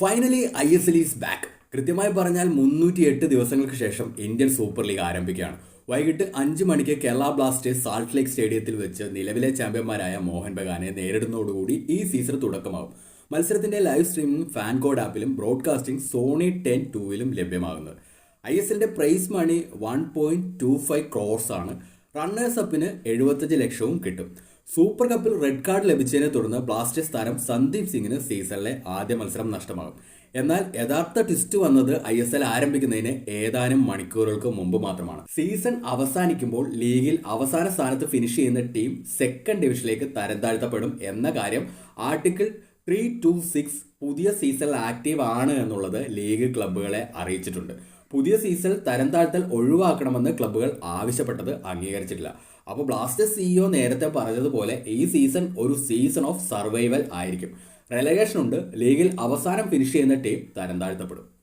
Finally I S L is back കൃത്യമായി പറഞ്ഞാൽ മുന്നൂറ്റി എട്ട് ദിവസങ്ങൾക്ക് ശേഷം ഇന്ത്യൻ സൂപ്പർ ലീഗ് ആരംഭിക്കുകയാണ്. വൈകിട്ട് അഞ്ച് മണിക്ക് കേരള ബ്ലാസ്റ്റേഴ്സ് സാൾട്ട് ലേക്ക് സ്റ്റേഡിയത്തിൽ വെച്ച് നിലവിലെ ചാമ്പ്യന്മാരായ മോഹൻ ബഗാനെ നേരിടുന്നതോടുകൂടി ഈ സീസൺ തുടക്കമാകും മത്സരത്തിന്റെ ലൈവ് സ്ട്രീമിംഗ് ഫാൻ കോഡ് ആപ്പിലും ബ്രോഡ്കാസ്റ്റിംഗ് സോണി ടെൻ ടൂവിലും ലഭ്യമാകുന്നത്. ഐ എസ് എല്ലിന്റെ price money one point two five crores ആണ്. റണ്ണേഴ്സ് അപ്പിന് എഴുപത്തഞ്ച് ലക്ഷവും കിട്ടും. സൂപ്പർ കപ്പിൽ റെഡ് കാർഡ് ലഭിച്ചതിനെ തുടർന്ന് ബ്ലാസ്റ്റേഴ്സ് താരം സന്ദീപ് സിംഗിന് സീസണിലെ ആദ്യ മത്സരം നഷ്ടമാകും. എന്നാൽ യഥാർത്ഥ ട്വിസ്റ്റ് വന്നത് ഐ എസ് എൽ ആരംഭിക്കുന്നതിന് ഏതാനും മണിക്കൂറുകൾക്ക് മുമ്പ് മാത്രമാണ്. സീസൺ അവസാനിക്കുമ്പോൾ ലീഗിൽ അവസാന സ്ഥാനത്ത് ഫിനിഷ് ചെയ്യുന്ന ടീം സെക്കൻഡ് ഡിവിഷനിലേക്ക് തരം താഴ്ത്തപ്പെടും എന്ന കാര്യം ആർട്ടിക്കിൾ ത്രീ ടു സിക്സ് പുതിയ സീസണിൽ ആക്റ്റീവ് ആണ് എന്നുള്ളത് ലീഗ് ക്ലബ്ബുകളെ അറിയിച്ചിട്ടുണ്ട്. പുതിയ സീസൺ തരം താഴ്ത്തൽ ഒഴിവാക്കണമെന്ന് ക്ലബ്ബുകൾ ആവശ്യപ്പെട്ടത് അംഗീകരിച്ചിട്ടില്ല. അപ്പോൾ ബ്ലാസ്റ്റേഴ്സ് സിഇഒ നേരത്തെ പറഞ്ഞതുപോലെ ഈ സീസൺ ഒരു സീസൺ ഓഫ് സർവൈവൽ ആയിരിക്കും. റെലഗേഷൻ ഉണ്ട്. ലീഗിൽ അവസാനം ഫിനിഷ് ചെയ്യുന്ന ടീം തരം താഴ്ത്തപ്പെടും